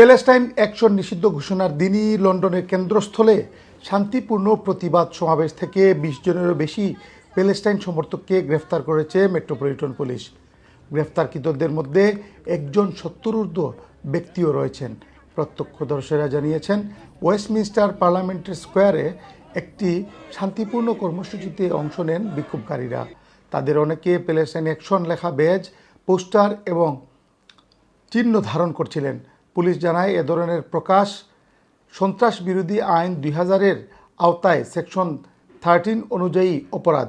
Palestine action নিষিদ্ধ ঘোষণার দিনই লন্ডনের কেন্দ্রস্থলে শান্তিপূর্ণ প্রতিবাদ সমাবেশ থেকে বিশ জনেরও বেশি প্যালেস্টাইন সমর্থককে গ্রেফতার করেছে মেট্রোপলিটন পুলিশ। গ্রেফতারকৃতদের মধ্যে একজন সত্তরূর্ধ্ব ব্যক্তিও রয়েছেন। প্রত্যক্ষদর্শীরা জানিয়েছেন, ওয়েস্টমিনস্টার পার্লামেন্টের স্কোয়ারে একটি শান্তিপূর্ণ কর্মসূচিতে অংশ নেন বিক্ষোভকারীরা। তাদের অনেকে প্যালেস্টাইন অ্যাকশন লেখা বেজ পোস্টার এবং চিহ্ন ধারণ করছিলেন। পুলিশ জানায়, এ ধরনের প্রকাশ সন্ত্রাস বিরোধী আইন দুই হাজারের আওতায় সেকশন থার্টিন অনুযায়ী অপরাধ।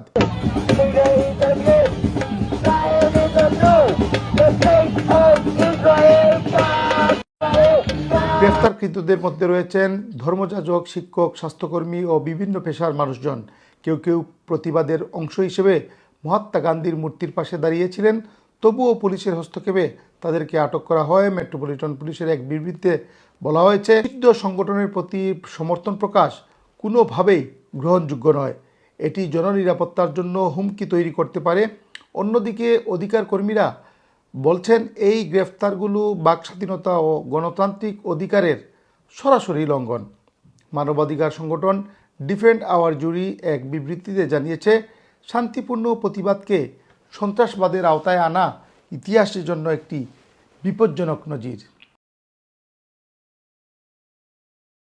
গ্রেফতারকৃতদের মধ্যে রয়েছেন ধর্মযাজক, শিক্ষক, স্বাস্থ্যকর্মী ও বিভিন্ন পেশার মানুষজন। কেউ কেউ প্রতিবাদের অংশ হিসেবে মহাত্মা গান্ধীর মূর্তির পাশে দাঁড়িয়েছিলেন তবুও পুলিশের হস্তক্ষেপে তাদেরকে আটক করা হয়। মেট্রোপলিটন পুলিশের এক বিবৃতিতে বলা হয়েছে, নিষিদ্ধ সংগঠনের প্রতি সমর্থন প্রকাশ কোনোভাবেই গ্রহণযোগ্য নয়। এটি জননিরাপত্তার জন্য হুমকি তৈরি করতে পারে। অন্যদিকে অধিকার কর্মীরা বলছেন, এই গ্রেফতারগুলো বাক স্বাধীনতা ও গণতান্ত্রিক অধিকারের সরাসরি লঙ্ঘন। মানবাধিকার সংগঠন ডিফেন্ড আওয়ার জুরি এক বিবৃতিতে জানিয়েছে, শান্তিপূর্ণ প্রতিবাদকে সন্ত্রাসবাদের আওতায় আনা ইতিহাসের জন্য একটি বিপজ্জনক নজির।